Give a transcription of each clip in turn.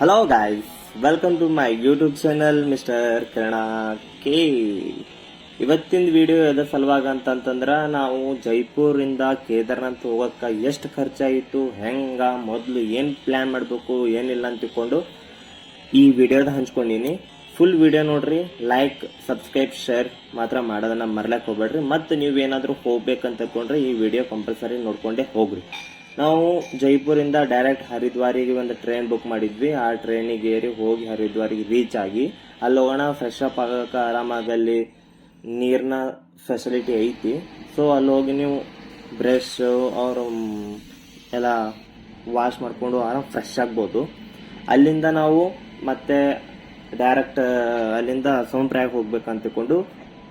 Hello guys welcome to my YouTube channel mister Kiran K ಇವತ್ತಿನ video ಎದ ಸಲುವಾಗ ಅಂತಂತಂದ್ರೆ ನಾವು ಜೈಪುರಿಂದ ಕೇದಾರ್ನಾಥ್ ಹೋಗೋಕೆ ಎಷ್ಟು ಖರ್ಚಾಯಿತು, ಹೆಂಗ, ಮೊದಲು ಏನು ಪ್ಲ್ಯಾನ್ ಮಾಡಬೇಕು, ಏನಿಲ್ಲ ಅಂತ ತಿಳ್ಕೊಂಡು ಈ ವಿಡಿಯೋದ ಹಂಚ್ಕೊಂಡಿನಿ. ಫುಲ್ ವಿಡಿಯೋ ನೋಡ್ರಿ ಲೈಕ್ ಸಬ್ಸ್ಕ್ರೈಬ್ ಶೇರ್ ಮಾತ್ರ ಮಾಡೋದನ್ನ ಮರ್ಲಕ್ಕೆ ಹೋಗ್ಬೇಡ್ರಿ. ಮತ್ತು ನೀವು ಏನಾದರೂ ಹೋಗ್ಬೇಕಂತ ತಿಳ್ಕೊಂಡ್ರೆ ಈ ವಿಡಿಯೋ ಕಂಪಲ್ಸರಿ ನೋಡ್ಕೊಂಡೇ ಹೋಗ್ರಿ. ನಾವು ಜೈಪುರಿಂದ ಡೈರೆಕ್ಟ್ ಹರಿದ್ವಾರಿಗೆ ಒಂದು ಟ್ರೈನ್ ಬುಕ್ ಮಾಡಿದ್ವಿ. ಆ ಟ್ರೈನಿಗೆ ಏರಿ ಹೋಗಿ ಹರಿದ್ವಾರಿಗೆ ರೀಚ್ ಆಗಿ. ಅಲ್ಲಿ ಹೋಗೋಣ ಫ್ರೆಶ್ ಅಪ್ ಆಗಕ್ಕೆ ಆರಾಮಾಗಿ ಅಲ್ಲಿ ನೀರಿನ ಫೆಸಿಲಿಟಿ ಐತಿ. ಸೊ ಅಲ್ಲಿ ಹೋಗಿ ನೀವು ಬ್ರಷ್ ಅವರು ಎಲ್ಲ ವಾಶ್ ಮಾಡಿಕೊಂಡು ಆರಾಮ್ ಫ್ರೆಶ್ ಆಗ್ಬೋದು. ಅಲ್ಲಿಂದ ನಾವು ಮತ್ತೆ ಡೈರೆಕ್ಟ್ ಅಲ್ಲಿಂದ ಸೌಂಡ್ ಹೋಗ್ಬೇಕಂತ ತಿಳ್ಕೊಂಡು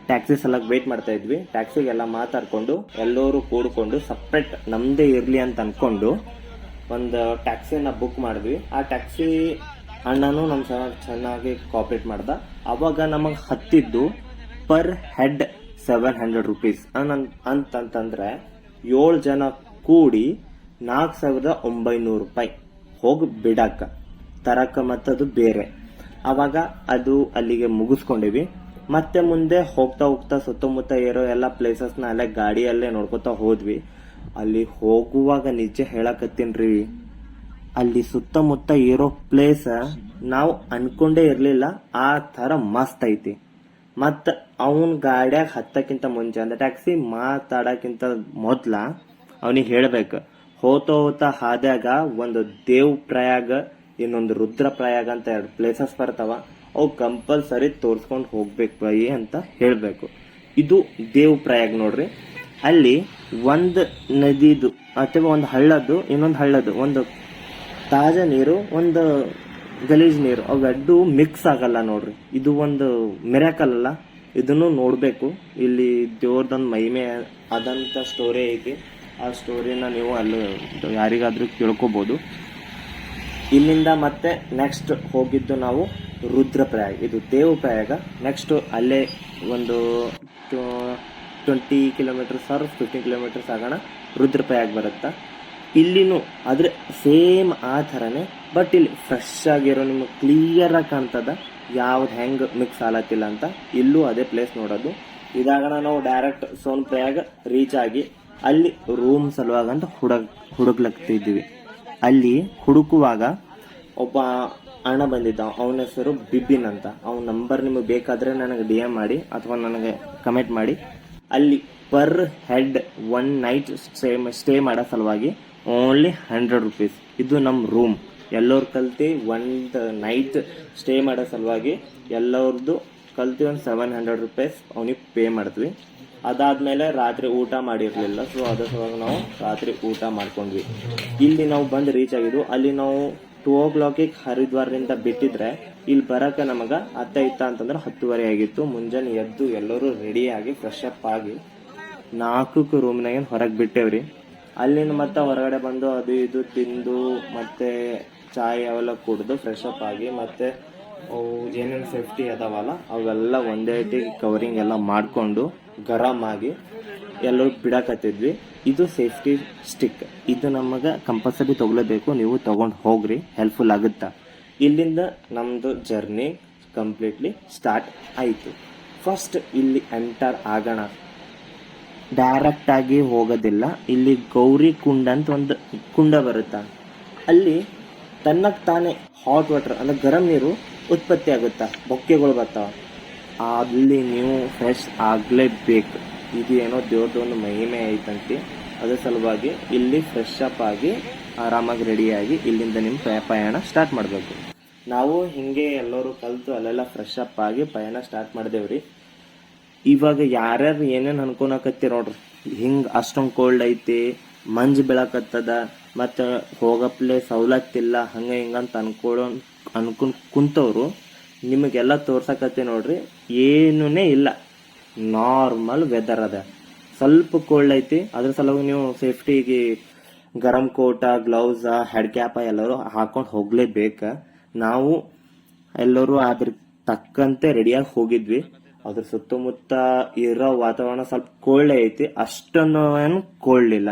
ಟ್ಯಾಕ್ಸಿ ಸಲಕ್ ವೇಟ್ ಮಾಡ್ತಾ ಇದ್ವಿ. ಟ್ಯಾಕ್ಸಿಗೆಲ್ಲ ಮಾತಾಡ್ಕೊಂಡು, ಎಲ್ಲರೂ ಕೂಡ್ಕೊಂಡು ಸಪ್ರೇಟ್ ನಮ್ದೇ ಇರ್ಲಿ ಅಂತ ಅನ್ಕೊಂಡು ಒಂದು ಟ್ಯಾಕ್ಸಿನ ಬುಕ್ ಮಾಡಿದ್ವಿ. ಆ ಟ್ಯಾಕ್ಸಿ ಅಣ್ಣನು ನಮ್ಮ ಸಹ ಚೆನ್ನಾಗಿ ಕಾಪ್ರೇಟ್ ಮಾಡ್ದ. ಅವಾಗ ನಮಗೆ ಹತ್ತಿದ್ದು per head seven hundred rupees ಅಂತಂತಂದ್ರೆ ಏಳು ಜನ ಕೂಡಿ ನಾಲ್ಕು ಸಾವಿರದ ಒಂಬೈನೂರು ರೂಪಾಯಿ. ಹೋಗಿ ಬಿಡಾಕ. ತರಕ ಮತ್ತದು ಬೇರೆ. ಅವಾಗ ಅದು ಅಲ್ಲಿಗೆ ಮುಗಿಸ್ಕೊಂಡಿವಿ. ಮತ್ತೆ ಮುಂದೆ ಹೋಗ್ತಾ ಹೋಗ್ತಾ ಸುತ್ತಮುತ್ತ ಇರೋ ಎಲ್ಲ ಪ್ಲೇಸಸ್ನ ಅಲ್ಲೇ ಗಾಡಿಯಲ್ಲೇ ನೋಡ್ಕೊತಾ ಹೋದ್ವಿ. ಅಲ್ಲಿ ಹೋಗುವಾಗ ನಿಜ ಹೇಳಕತ್ತೀನ್ರಿ ಅಲ್ಲಿ ಸುತ್ತಮುತ್ತ ಇರೋ ಪ್ಲೇಸ ನಾವು ಅನ್ಕೊಂಡೇ ಇರಲಿಲ್ಲ, ಆ ತರ ಮಸ್ತ್ ಐತಿ. ಮತ್ತು ಅವನ್ ಗಾಡ್ಯಾಗ ಹತ್ತಕ್ಕಿಂತ ಮುಂಚೆ, ಅಂದ್ರೆ ಟ್ಯಾಕ್ಸಿ ಮಾತಾಡಕ್ಕಿಂತ ಮೊದ್ಲ ಅವನಿಗೆ ಹೇಳಬೇಕು ಹೋತ ಹೋತ ಹಾದ್ಯಾಗ ಒಂದು ದೇವ್ ಪ್ರಯಾಗ ಇನ್ನೊಂದು ರುದ್ರ ಪ್ರಯಾಗ ಅಂತ ಎರಡು ಪ್ಲೇಸಸ್ ಬರ್ತಾವ. ಅವು ಕಂಪಲ್ಸರಿ ತೋರ್ಸ್ಕೊಂಡು ಹೋಗ್ಬೇಕು ಬಾಯಿ ಅಂತ ಹೇಳಬೇಕು. ಇದು ದೇವ್ ಪ್ರಯಾಗ್ ನೋಡ್ರಿ. ಅಲ್ಲಿ ಒಂದು ನದಿದು ಅಥವಾ ಒಂದು ಹಳ್ಳದ್ದು, ಇನ್ನೊಂದು ಹಳ್ಳದ್ದು, ಒಂದು ತಾಜಾ ನೀರು, ಒಂದು ಗಲೀಜ್ ನೀರು, ಅವು ಅವೆರಡು ಮಿಕ್ಸ್ ಆಗಲ್ಲ ನೋಡ್ರಿ. ಇದು ಒಂದು ಮಿರಾಕಲ್ ಅಲ್ಲ. ಇದನ್ನು ನೋಡಬೇಕು. ಇಲ್ಲಿ ದೇವ್ರದೊಂದು ಮಹಿಮೆ ಆದಂಥ ಸ್ಟೋರಿ ಐತಿ. ಆ ಸ್ಟೋರಿನ ನೀವು ಅಲ್ಲಿ ಯಾರಿಗಾದರೂ ಕೇಳ್ಕೊಬೋದು ಇಲ್ಲಿಂದ ಮತ್ತೆ ನೆಕ್ಸ್ಟ್ ಹೋಗಿದ್ದು ನಾವು ರುದ್ರಪ್ರಯಾಗ ಇದು ದೇವಪ್ರಯಾಗ. ನೆಕ್ಸ್ಟ್ ಅಲ್ಲೇ ಒಂದು twenty kilometres or fifteen kilometres ಆಗೋಣ. ರುದ್ರಪ್ರಯಾಗ ಬರುತ್ತಾ. ಇಲ್ಲಿನೂ ಆದರೆ ಸೇಮ್ ಆ ಥರನೇ ಬಟ್ ಇಲ್ಲಿ ಫ್ರೆಶ್ ಆಗಿರೋ ನಿಮಗೆ ಕ್ಲಿಯರ್ ಆಗಿ ಕಾಣ್ತದ. ಯಾವ್ದು ಹೆಂಗ್ ಮಿಕ್ಸ್ ಆಲತ್ತಿಲ್ಲ ಅಂತ. ಇಲ್ಲೂ ಅದೇ ಪ್ಲೇಸ್ ನೋಡೋದು. ಇದಾಗಣ ನಾವು ಡೈರೆಕ್ಟ್ ಸೋನ್ ಪ್ರಯಾಗ ರೀಚ್ ಆಗಿ ಅಲ್ಲಿ ರೂಮ್ ಸಲುವಾಗ ಅಂತ ಹುಡುಕ್ ಹುಡುಕ್ಲಕ್ತಿದ್ವಿ ಅಲ್ಲಿ ಹುಡುಕುವಾಗ ಒಬ್ಬ ಅಣ್ಣ ಬಂದಿದ್ದ. ಅವನ ಹೆಸರು ಬಿಬಿನ್ ಅಂತ. ಅವನ ನಂಬರ್ ನಿಮಗೆ ಬೇಕಾದ್ರೆ ನನಗೆ ಡಿ ಎಂ ಮಾಡಿ ಅಥವಾ ನನಗೆ ಕಮೆಂಟ್ ಮಾಡಿ. ಅಲ್ಲಿ per head one night stay stay ಮಾಡೋ ಸಲುವಾಗಿ ಓನ್ಲಿ ಹಂಡ್ರೆಡ್ ರುಪೀಸ್. ಇದು ನಮ್ಮ ರೂಮ್. ಎಲ್ಲರ ಕಲ್ತು ಒಂದು ನೈಟ್ ಸ್ಟೇ ಮಾಡೋ ಸಲುವಾಗಿ ಎಲ್ಲರದ್ದು ಕಲ್ತು ಒಂದು ಸೆವೆನ್ ಹಂಡ್ರೆಡ್ ರುಪೀಸ್ ಅವನಿಗೆ ಪೇ ಮಾಡ್ತೀವಿ ಅದಾದಮೇಲೆ ರಾತ್ರಿ ಊಟ ಮಾಡಿರಲಿಲ್ಲ. ಸೊ ಅದ್ರ ಸಲುವಾಗಿ ನಾವು ರಾತ್ರಿ ಊಟ ಮಾಡ್ಕೊಂಡ್ವಿ. ಇಲ್ಲಿ ನಾವು ಬಂದು ರೀಚ್ ಆಗಿದ್ವು. ಅಲ್ಲಿ ನಾವು ಟೂ ಓ ಕ್ಲಾಕಿಗೆ ಹರಿದ್ವಾರದಿಂದ ಬಿಟ್ಟಿದ್ರೆ ಇಲ್ಲಿ ಬರಕ ನಮಗೆ ಅತ್ತ ಇತ್ತ ಅಂತಂದ್ರೆ ಹತ್ತುವರೆ ಆಗಿತ್ತು. ಮುಂಜಾನೆ ಎದ್ದು ಎಲ್ಲರೂ ರೆಡಿಯಾಗಿ ಫ್ರೆಶ್ ಅಪ್ ಆಗಿ ನಾಲ್ಕು ರೂಮ್ನಾಗೇನು ಹೊರಗೆ ಬಿಟ್ಟೇವ್ರಿ. ಅಲ್ಲಿಂದ ಮತ್ತೆ ಹೊರಗಡೆ ಬಂದು ಅದು ಇದು ತಿಂದು ಮತ್ತೆ ಚಾಯ್ ಅವೆಲ್ಲ ಕುಡಿದು ಫ್ರೆಶ್ ಅಪ್ ಆಗಿ ಮತ್ತೆ ಏನೇನು ಸೇಫ್ಟಿ ಅದಾವಲ್ಲ, ಅವೆಲ್ಲ ಒಂದೇ ಕವರಿಂಗ್ ಎಲ್ಲ ಮಾಡ್ಕೊಂಡು ಗರಂ ಆಗಿ ಎಲ್ಲರೂ ಬಿಡಕತ್ತಿದ್ವಿ. ಇದು ಸೇಫ್ಟಿ ಸ್ಟಿಕ್. ಇದು ನಮಗ ಕಂಪಲ್ಸರಿ ತಗೊಳ್ಳೇಬೇಕು ನೀವು ತಗೊಂಡು ಹೋಗ್ರಿ. ಹೆಲ್ಪ್ಫುಲ್ ಆಗುತ್ತಾ? ಇಲ್ಲಿಂದ ನಮ್ಮದು ಜರ್ನಿ ಕಂಪ್ಲೀಟ್ಲಿ ಸ್ಟಾರ್ಟ್ ಆಯಿತು. ಫಸ್ಟ್ ಇಲ್ಲಿ ಎಂಟರ್ ಆಗೋಣ. ಡೈರೆಕ್ಟ್ ಆಗಿ ಹೋಗೋದಿಲ್ಲ. ಇಲ್ಲಿ ಗೌರಿ ಕುಂಡ ಅಂತ ಒಂದು ಕುಂಡ ಬರುತ್ತಾ? ಅಲ್ಲಿ ತನ್ನಕ್ಕೆ ತಾನೇ ಹಾಟ್ ವಾಟರ್ ಅಂದ್ರೆ ಗರಂ ನೀರು ಉತ್ಪತ್ತಿ ಆಗುತ್ತಾ? ಬೊಕ್ಕೆಗಳು ಬರ್ತಾವ. ಅಲ್ಲಿ ನೀವು ಫ್ರೆಶ್ ಆಗಲೇಬೇಕು. ಇದು ಏನೋ ದೇವ್ರದ್ದು ಒಂದು ಮಹಿಮೆ ಐತಂತೆ. ಅದರ ಸಲುವಾಗಿ ಇಲ್ಲಿ ಫ್ರೆಶ್ ಅಪ್ ಆಗಿ, ಆರಾಮಾಗಿ ರೆಡಿಯಾಗಿ ಇಲ್ಲಿಂದ ನಿಮ್ಮ ಪಯಣ ಸ್ಟಾರ್ಟ್ ಮಾಡಬೇಕು. ನಾವು ಹಿಂಗೆ ಎಲ್ಲರೂ ಕಲ್ತು ಅಲ್ಲೆಲ್ಲ ಫ್ರೆಶ್ ಅಪ್ ಆಗಿ ಪಯಣ ಸ್ಟಾರ್ಟ್ ಮಾಡಿದೇವ್ರಿ. ಇವಾಗ ಯಾರ್ಯಾರು ಏನೇನು ಅನ್ಕೊಳಕತ್ತಿ ನೋಡ್ರಿ. ಹಿಂಗ್ ಅಷ್ಟೊಂದು ಕೋಲ್ಡ್ ಐತಿ, ಮಂಜು ಬೆಳಕತ್ತದ, ಮತ್ತು ಹೋಗಪ್ಲೆ ಸವಲತ್ತಿಲ್ಲ, ಹಂಗೆ ಹಿಂಗ ಅಂತ ಅನ್ಕೊಳ್ಳೋ ಅನ್ಕೊಂಡು ಕುಂತವ್ರು. ನಿಮಗೆಲ್ಲ ತೋರ್ಸಕತ್ತೆ ನೋಡ್ರಿ, ಏನೂನೇ ಇಲ್ಲ. ನಾರ್ಮಲ್ ವೆದರ್ ಅದ. ಸ್ವಲ್ಪ ಕೋಲ್ಡ್ ಐತಿ, ಅದ್ರ ಸಲುವಾಗಿ ನೀವು ಸೇಫ್ಟಿಗೆ ಗರಂ ಕೋಟ ಗ್ಲೌಸ್ ಹೆಡ್ ಕ್ಯಾಪ ಎಲ್ಲರೂ ಹಾಕೊಂಡು ಹೋಗ್ಲೇಬೇಕ. ನಾವು ಎಲ್ಲರೂ ಅದ್ರ ತಕ್ಕಂತೆ ರೆಡಿಯಾಗಿ ಹೋಗಿದ್ವಿ. ಅದ್ರ ಸುತ್ತಮುತ್ತ ಇರೋ ವಾತಾವರಣ ಸ್ವಲ್ಪ ಕೋಲ್ಡ್ ಐತಿ ಅಷ್ಟೊಂದು ಏನು ಕೋಲ್ಡ್ ಇಲ್ಲ.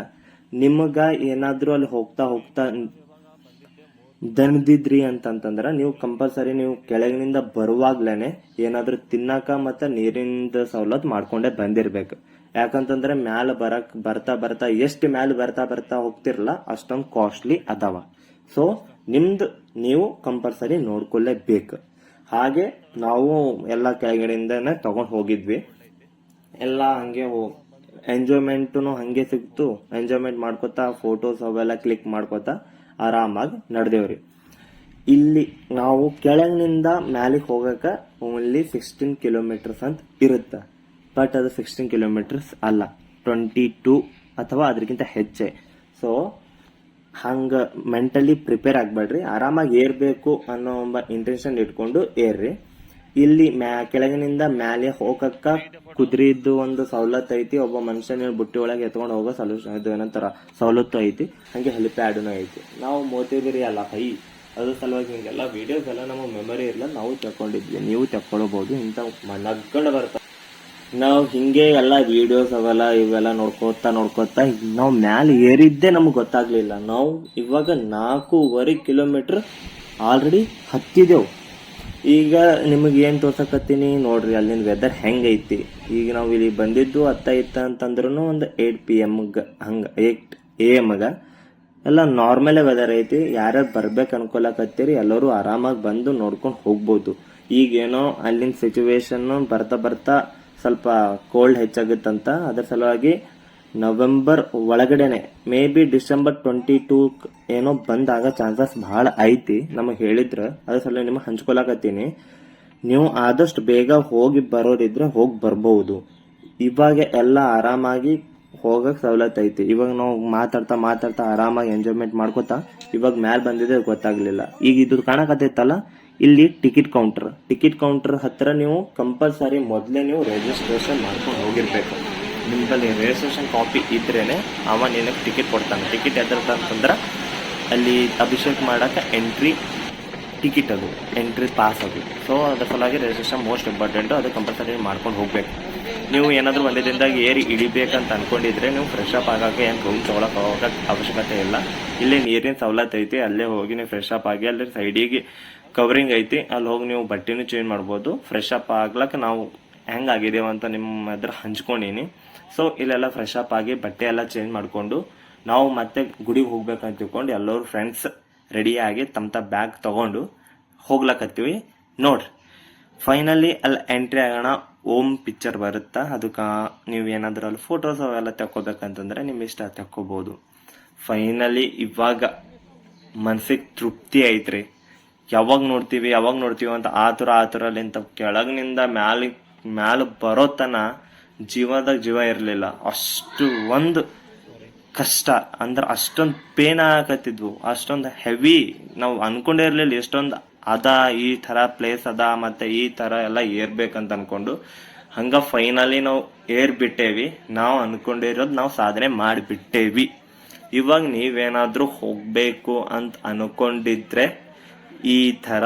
ನಿಮಗ ಏನಾದ್ರೂ ಅಲ್ಲಿ ಹೋಗ್ತಾ ಹೋಗ್ತಾ ದಣಿದಿದ್ರಿ ಅಂತಂತಂದ್ರೆ ನೀವು ಕಂಪಲ್ಸರಿ ನೀವು ಕೆಳಗಿನಿಂದ ಬರುವಾಗ್ಲೇ ಏನಾದರೂ ತಿನ್ನಕ ಮತ್ತು ನೀರಿನಿಂದ ಸವಲತ್ತು ಮಾಡ್ಕೊಂಡೇ ಬಂದಿರ್ಬೇಕು. ಯಾಕಂತಂದ್ರೆ ಮ್ಯಾಲ ಬರಕ್ ಬರ್ತಾ ಬರ್ತಾ ಎಷ್ಟು ಮ್ಯಾಲ ಬರ್ತಾ ಬರ್ತಾ ಹೋಗ್ತಿರಲ್ಲ ಅಷ್ಟೊಂದು ಕಾಸ್ಟ್ಲಿ ಅದಾವ. ಸೊ ನಿಮ್ದು ನೀವು ಕಂಪಲ್ಸರಿ ನೋಡ್ಕೊಳ್ಳೇಬೇಕು ಹಾಗೆ ನಾವು ಎಲ್ಲ ಕೆಳಗಡೆಯಿಂದನೇ ತಗೊಂಡು ಹೋಗಿದ್ವಿ. ಎಲ್ಲ ಹಂಗೆ ಎಂಜಾಯ್ಮೆಂಟು ಹಂಗೆ ಸಿಕ್ತು. ಎಂಜಾಯ್ಮೆಂಟ್ ಮಾಡ್ಕೋತಾ ಫೋಟೋಸ್ ಅವೆಲ್ಲ ಕ್ಲಿಕ್ ಮಾಡ್ಕೊತಾ. ಆರಾಮಾಗಿ ನಡೆದೇವ್ರಿ. ಇಲ್ಲಿ ನಾವು ಕೆಳಗಿನಿಂದ ಮ್ಯಾಲಿಗೆ ಹೋಗಕ ಓನ್ಲಿ ಸಿಕ್ಸ್ಟೀನ್ ಕಿಲೋಮೀಟರ್ಸ್ ಅಂತ ಇರುತ್ತೆ. ಬಟ್ ಅದು ಸಿಕ್ಸ್ಟೀನ್ ಕಿಲೋಮೀಟರ್ಸ್ ಅಲ್ಲ. ಟ್ವೆಂಟಿ ಟೂ ಅಥವಾ ಅದಕ್ಕಿಂತ ಹೆಚ್ಚೆ. ಸೊ ಹಂಗ ಮೆಂಟಲಿ ಪ್ರಿಪೇರ್ ಆಗಬೇಡ್ರಿ. ಆರಾಮಾಗಿ ಏರಬೇಕು ಅನ್ನೋ ಒಂಬ ಇಂಟೆನ್ಷನ್ ಇಟ್ಕೊಂಡು ಏರ್ರಿ. ಇಲ್ಲಿ ಮ್ಯಾ, ಕೆಳಗಿನಿಂದ ಮ್ಯಾಲೆ ಹೋಗಕ್ಕ ಕುದುರೆದ್ದು ಒಂದು ಸವಲತ್ತು ಐತಿ, ಒಬ್ಬ ಮನುಷ್ಯನ ಬುಟ್ಟಿ ಒಳಗೆ ಎತ್ಕೊಂಡು ಹೋಗೋ ಸೊಲ್ಯೂಷನ್ ಇದು ಏನಂತಾರ, ಸವಲತ್ತು ಐತಿ, ಹಂಗೆ ಹೆಲಿಪ್ಯಾಡ್ನು ಐತಿ. ನಾವು ಮೋತಿದ್ರಿ ಅಲ್ಲ ಹೈ ಅದ್ರ ಸಲುವಾಗಿ ಹಿಂಗೆಲ್ಲ ವಿಡಿಯೋಸ್ ಎಲ್ಲ ನಮ್ಮ ಮೆಮೊರಿ ಇರಲ್ಲ ನಾವು ತಕ್ಕೊಂಡಿದ್ವಿ, ನೀವು ತಕ್ಕೊಳ್ಬಹುದು ಇಂಥ ನಗ್ಕೊಂಡು ಬರುತ್ತೆ ನಾವು ಹಿಂಗೆ ಎಲ್ಲ ವಿಡಿಯೋಸ್ ಅವೆಲ್ಲ ಇವೆಲ್ಲ ನೋಡ್ಕೋತಾ ನೋಡ್ಕೋತಾ ನಾವು ಮ್ಯಾಲೆ ಏರಿದ್ದೇ ನಮ್ಗೆ ಗೊತ್ತಾಗ್ಲಿಲ್ಲ. ನಾವು ಇವಾಗ ನಾಲ್ಕೂವರೆ ಕಿಲೋಮೀಟರ್ ಆಲ್ರೆಡಿ ಹತ್ತಿದೆವು ಈಗ ನಿಮಗೆ ಏನು ತೋರ್ಸಕತ್ತೀನಿ ನೋಡ್ರಿ, ಅಲ್ಲಿನ ವೆದರ್ ಹೆಂಗೈತಿ. ಈಗ ನಾವು ಇಲ್ಲಿ ಬಂದಿದ್ದು ಹತ್ತ ಇತ್ತ ಅಂತಂದ್ರೂ ಒಂದು ಏಟ್ ಪಿ ಎಮ್ಗೆ ಹಂಗ ಏಟ್ ಎ ಎಮ್ಗ ಎಲ್ಲ ನಾರ್ಮಲೇ ವೆದರ್ ಐತಿ. ಯಾರ್ಯಾರು ಬರ್ಬೇಕು ಅನ್ಕೊಲಕತ್ತೀರಿ, ಎಲ್ಲರೂ ಆರಾಮಾಗಿ ಬಂದು ನೋಡ್ಕೊಂಡು ಹೋಗ್ಬೋದು. ಈಗೇನೋ ಅಲ್ಲಿನ ಸಿಚುವೇಶನ್ನು ಬರ್ತಾ ಬರ್ತಾ ಸ್ವಲ್ಪ ಕೋಲ್ಡ್ ಹೆಚ್ಚಾಗುತ್ತಂತ, ಅದ್ರ ಸಲುವಾಗಿ ನವೆಂಬರ್ ಒಳಗಡೆನೆ, may be December twenty two ಏನೋ ಬಂದಾಗ ಚಾನ್ಸಸ್ ಬಹಳ ಐತಿ. ನಮಗೆ ಹೇಳಿದ್ರ, ಅದ್ರ ಸಲ ನಿಮಗೆ ಹಂಚ್ಕೊಳಕತ್ತೀನಿ. ನೀವು ಆದಷ್ಟು ಬೇಗ ಹೋಗಿ ಬರೋರಿದ್ರೆ ಹೋಗಿ ಬರ್ಬಹುದು ಇವಾಗ ಎಲ್ಲ ಆರಾಮಾಗಿ ಹೋಗಕ್ಕೆ ಸವಲತ್ತು ಐತಿ. ಇವಾಗ ನಾವು ಮಾತಾಡ್ತಾ ಮಾತಾಡ್ತಾ ಆರಾಮಾಗಿ ಎಂಜಾಯ್ಮೆಂಟ್ ಮಾಡ್ಕೋತಾ, ಇವಾಗ ಮ್ಯಾಲ್ ಬಂದಿದೆ ಗೊತ್ತಾಗ್ಲಿಲ್ಲ. ಈಗ ಇದು ಕಾಣಕತ್ತೈತಲ್ಲ, ಇಲ್ಲಿ ಟಿಕೆಟ್ ಕೌಂಟರ್ ಟಿಕೆಟ್ ಕೌಂಟರ್ ಹತ್ರ ನೀವು ಕಂಪಲ್ಸರಿ ಮೊದಲೇ ನೀವು ರಿಜಿಸ್ಟ್ರೇಷನ್ ಮಾಡ್ಕೊಂಡು ಹೋಗಿರ್ಬೇಕು. ನಿಮ್ಮಲ್ಲಿ ರಿಜಿಸ್ಟ್ರೇಷನ್ ಕಾಪಿ ಇದ್ರೇ ಅವ ನಿನಗೆ ಟಿಕೆಟ್ ಕೊಡ್ತಾನೆ. ಟಿಕೆಟ್ ಎದ್ರದ್ದು ಅಂತಂದ್ರೆ ಅಲ್ಲಿ ಅಭಿಷೇಕ್ ಮಾಡಕ್ಕೆ ಎಂಟ್ರಿ ಟಿಕೆಟ್ ಅದು ಎಂಟ್ರಿ ಪಾಸ್ ಅದು. ಸೊ ಅದ್ರ ಸಲುವಾಗಿ ರಿಜಿಸ್ಟ್ರೇಷನ್ ಮೋಸ್ಟ್ ಇಂಪಾರ್ಟೆಂಟು ಅದು ಕಂಪಲ್ಸರಿ ಮಾಡ್ಕೊಂಡು ಹೋಗ್ಬೇಕು. ನೀವು ಏನಾದರೂ ಒಂದೇ ದಿನದಾಗ ಏರಿ ಇಳಿಬೇಕಂತ ಅನ್ಕೊಂಡಿದ್ರೆ ನೀವು ಫ್ರೆಶ್ ಅಪ್ ಆಗೋಕ್ಕೆ ಏನು ರೂಮ್ ತೊಗೊಳಕ್ಕೆ ಹೋಗಕ್ಕೆ ಅವಶ್ಯಕತೆ ಇಲ್ಲ. ಇಲ್ಲಿ ನೀರಿನ ಸವಲತ್ತು ಐತಿ, ಅಲ್ಲೇ ಹೋಗಿ ನೀವು ಫ್ರೆಶ್ ಅಪ್ ಆಗಿ ಅಲ್ಲಿ ಸೈಡಿಗೆ ಕವರಿಂಗ್ ಐತಿ. ಅಲ್ಲಿ ಹೋಗಿ ನೀವು ಬಟ್ಟೆನೂ ಚೇಂಜ್ ಮಾಡ್ಬೋದು. ಫ್ರೆಶ್ ಅಪ್ ಆಗ್ಲಕ್ಕೆ ನಾವು ಹೆಂಗಾಗಿದ್ದೇವೆ ಅಂತ ನಿಮ್ಮ ಹತ್ರ ಹಂಚ್ಕೊಂಡೀನಿ. ಸೊ ಇಲ್ಲೆಲ್ಲ ಫ್ರೆಶ್ ಅಪ್ ಆಗಿ ಬಟ್ಟೆ ಎಲ್ಲ ಚೇಂಜ್ ಮಾಡಿಕೊಂಡು ನಾವು ಮತ್ತೆ ಗುಡಿಗೆ ಹೋಗ್ಬೇಕಂತ ತಿಳ್ಕೊಂಡು ಎಲ್ಲರೂ ಫ್ರೆಂಡ್ಸ್ ರೆಡಿಯಾಗಿ ತಮ್ಮ ತಮ್ಮ ಬ್ಯಾಗ್ ತಗೊಂಡು ಹೋಗ್ಲಕತ್ತೀವಿ. ನೋಡ್ರಿ ಫೈನಲಿ ಅಲ್ಲಿ ಎಂಟ್ರಿ ಆಗೋಣ, ಓಮ್ ಪಿಕ್ಚರ್ ಬರುತ್ತಾ? ಅದಕ್ಕೆ ನೀವು ಏನಾದರೂ ಅಲ್ಲಿ ಫೋಟೋಸ್ ಅವೆಲ್ಲ ತಕ್ಕೋಬೇಕಂತಂದ್ರೆ ನಿಮ್ಮ ಇಷ್ಟ ತಕ್ಕೋಬೋದು. ಫೈನಲಿ ಇವಾಗ ಮನ್ಸಿಗೆ ತೃಪ್ತಿ ಐತ್ರಿ. ಯಾವಾಗ ನೋಡ್ತೀವಿ ಯಾವಾಗ ನೋಡ್ತೀವಿ ಅಂತ ಆತುರ ಅಲ್ಲಿಂತ ಕೆಳಗಿನಿಂದ ಮ್ಯಾಲ ಮ್ಯಾಲ ಬರೋ ತನ ಜೀವದಾಗ ಜೀವ ಇರಲಿಲ್ಲ. ಅಷ್ಟು ಒಂದು ಕಷ್ಟ, ಅಂದ್ರೆ ಅಷ್ಟೊಂದು ಪೇನ್ ಆಗತ್ತಿದ್ವು ಅಷ್ಟೊಂದು ಹೆವಿ ನಾವು ಅನ್ಕೊಂಡೇ ಎಷ್ಟೊಂದು ಅದ, ಈ ತರ ಪ್ಲೇಸ್ ಅದ, ಮತ್ತೆ ಈ ತರ ಎಲ್ಲ ಏರ್ಬೇಕಂತ ಅನ್ಕೊಂಡು ಹಂಗ ಫೈನಲಿ ನಾವು ಏರ್ ಬಿಟ್ಟೇವಿ ನಾವು ಅನ್ಕೊಂಡಿರೋದು ನಾವು ಸಾಧನೆ ಮಾಡಿಬಿಟ್ಟೇವಿ. ಇವಾಗ ನೀವೇನಾದ್ರೂ ಹೋಗ್ಬೇಕು ಅಂತ ಅನ್ಕೊಂಡಿದ್ರೆ ಈ ತರ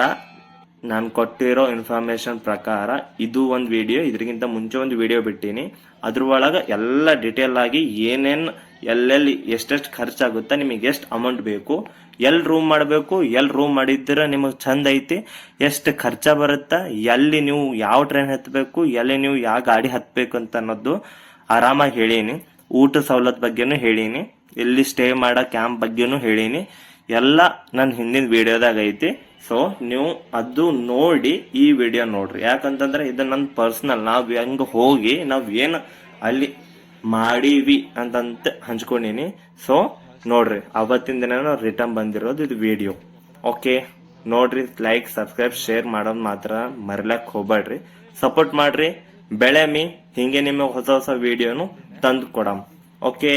ನಾನು ಕೊಟ್ಟಿರೋ ಇನ್ಫಾರ್ಮೇಶನ್ ಪ್ರಕಾರ ಇದು ಒಂದು ವಿಡಿಯೋ ಇದಕ್ಕಿಂತ ಮುಂಚೆ ಒಂದು ವಿಡಿಯೋ ಬಿಟ್ಟೀನಿ. ಅದ್ರ ಒಳಗೆ ಎಲ್ಲ ಡಿಟೇಲ್ ಆಗಿ ಏನೇನ್, ಎಲ್ಲೆಲ್ಲಿ ಎಷ್ಟೆಷ್ಟು ಖರ್ಚಾಗುತ್ತೆ, ನಿಮಗೆ ಎಷ್ಟು ಅಮೌಂಟ್ ಬೇಕು ಎಲ್ಲಿ ರೂಮ್ ಮಾಡಬೇಕು ಎಲ್ಲಿ ರೂಮ್ ಮಾಡಿದ್ರೆ ನಿಮಗೆ ಚಂದ ಐತಿ, ಎಷ್ಟು ಖರ್ಚ ಬರುತ್ತಾ, ಎಲ್ಲಿ ನೀವು ಯಾವ ಟ್ರೈನ್ ಹತ್ತಬೇಕು ಎಲ್ಲಿ ನೀವು ಯಾವ ಗಾಡಿ ಹತ್ತಬೇಕು ಅಂತ ಅನ್ನೋದು ಆರಾಮಾಗಿ ಹೇಳೀನಿ. ಊಟ ಸವಲತ್ತು ಬಗ್ಗೆನೂ ಹೇಳೀನಿ. ಎಲ್ಲಿ ಸ್ಟೇ ಮಾಡೋ ಕ್ಯಾಂಪ್ ಬಗ್ಗೆನೂ ಹೇಳೀನಿ. ಎಲ್ಲ ನನ್ನ ಹಿಂದಿನ ವಿಡಿಯೋದಾಗ ಐತಿ. ಸೊ ನೀವು ಅದು ನೋಡಿ ಈ ವಿಡಿಯೋ ನೋಡ್ರಿ. ಯಾಕಂತಂದ್ರೆ ಇದು ನನ್ನ ಪರ್ಸನಲ್ ನಾವು ಹೆಂಗ್ ಹೋಗಿ, ನಾವು ಏನು ಅಲ್ಲಿ ಮಾಡೀವಿ ಅಂತಂತ ಹಂಚ್ಕೊಂಡಿನಿ. ಸೊ ನೋಡ್ರಿ, ಅವತ್ತಿನ ದಿನ ರಿಟರ್ನ್ ಬಂದಿರೋದು ಇದು ವಿಡಿಯೋ ಓಕೆ ನೋಡ್ರಿ ಲೈಕ್ ಸಬ್ಸ್ಕ್ರೈಬ್ ಶೇರ್ ಮಾಡೋದು ಮಾತ್ರ ಮರಿಲಕ್ ಹೋಗ್ಬೇಡ್ರಿ ಸಪೋರ್ಟ್ ಮಾಡ್ರಿ. ಬೆಳೆಮಿ ಹಿಂಗೆ ನಿಮಗೆ ಹೊಸ ಹೊಸ ವಿಡಿಯೋನು ತಂದು ಕೊಡಮ್. ಓಕೆ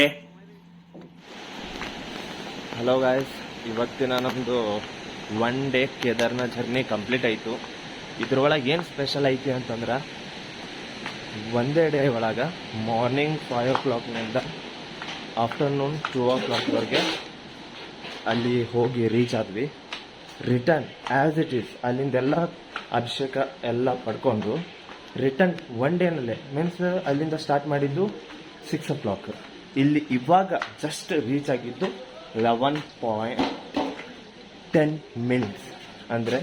ಹಲೋ ಗಾಯ್ಸ್ ಇವತ್ತಿನ ನಮ್ಮದು one day Kedarnath journey complete ಆಯಿತು. ಇದ್ರೊಳಗೆ ಏನು ಸ್ಪೆಷಲ್ ಐತಿ ಅಂತಂದ್ರೆ, ಒಂದೇ ಡೇ ಒಳಗೆ ಮಾರ್ನಿಂಗ್ ಫೈವ್ ಓ ಕ್ಲಾಕ್ನಿಂದ ಆಫ್ಟರ್ನೂನ್ ಟೂ ಓ ಕ್ಲಾಕ್ವರೆಗೆ ಅಲ್ಲಿ ಹೋಗಿ ರೀಚ್ ಆದ್ವಿ. ರಿಟರ್ನ್ ಆ್ಯಸ್ ಇಟ್ ಈಸ್ ಅಲ್ಲಿಂದೆಲ್ಲ ಅಭಿಷೇಕ ಎಲ್ಲ ಪಡ್ಕೊಂಡು ರಿಟರ್ನ್ ಒನ್ ಡೇನಲ್ಲೇ ಮೀನ್ಸ್ ಅಲ್ಲಿಂದ ಸ್ಟಾರ್ಟ್ ಮಾಡಿದ್ದು ಸಿಕ್ಸ್ ಓ ಕ್ಲಾಕ್ ಇಲ್ಲಿ ಇವಾಗ ಜಸ್ಟ್ ರೀಚ್ ಆಗಿದ್ದು ಲೆವೆನ್ ಪಾಯಿಂಟ್ ಟೆನ್ ಮಿನಿಟ್ಸ್ ಅಂದರೆ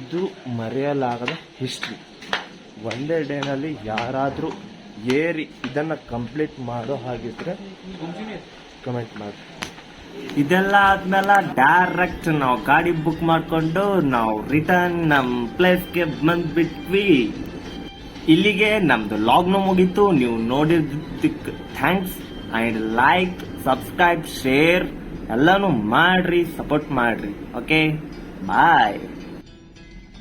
ಇದು ಮರೆಯಲಾಗದ ಹಿಸ್ಟ್ರಿ ಒಂದೇ ಡೇನಲ್ಲಿ ಯಾರಾದರೂ ಏರಿ ಇದನ್ನು ಕಂಪ್ಲೀಟ್ ಮಾಡೋ ಹಾಗಿದ್ರೆ ಕಮೆಂಟ್ ಮಾಡಿ ಇದೆಲ್ಲ ಆದ್ಮೇಲೆ ಡೈರೆಕ್ಟ್ ನಾವು ಗಾಡಿ ಬುಕ್ ಮಾಡಿಕೊಂಡು ನಾವು ರಿಟರ್ನ್ ನಮ್ಮ ಪ್ಲೇಸ್ಗೆ ಬಂದ್ಬಿಟ್ವಿ. ಇಲ್ಲಿಗೆ ನಮ್ದು ಲಾಗ್ನು ಮುಗೀತು. ನೀವು ನೋಡಿದ್ದಕ್ಕೆ thanks and like subscribe share ಎಲ್ಲಾನು ಮಾಡ್ರಿ ಸಪೋರ್ಟ್ ಮಾಡ್ರಿ. Okay bye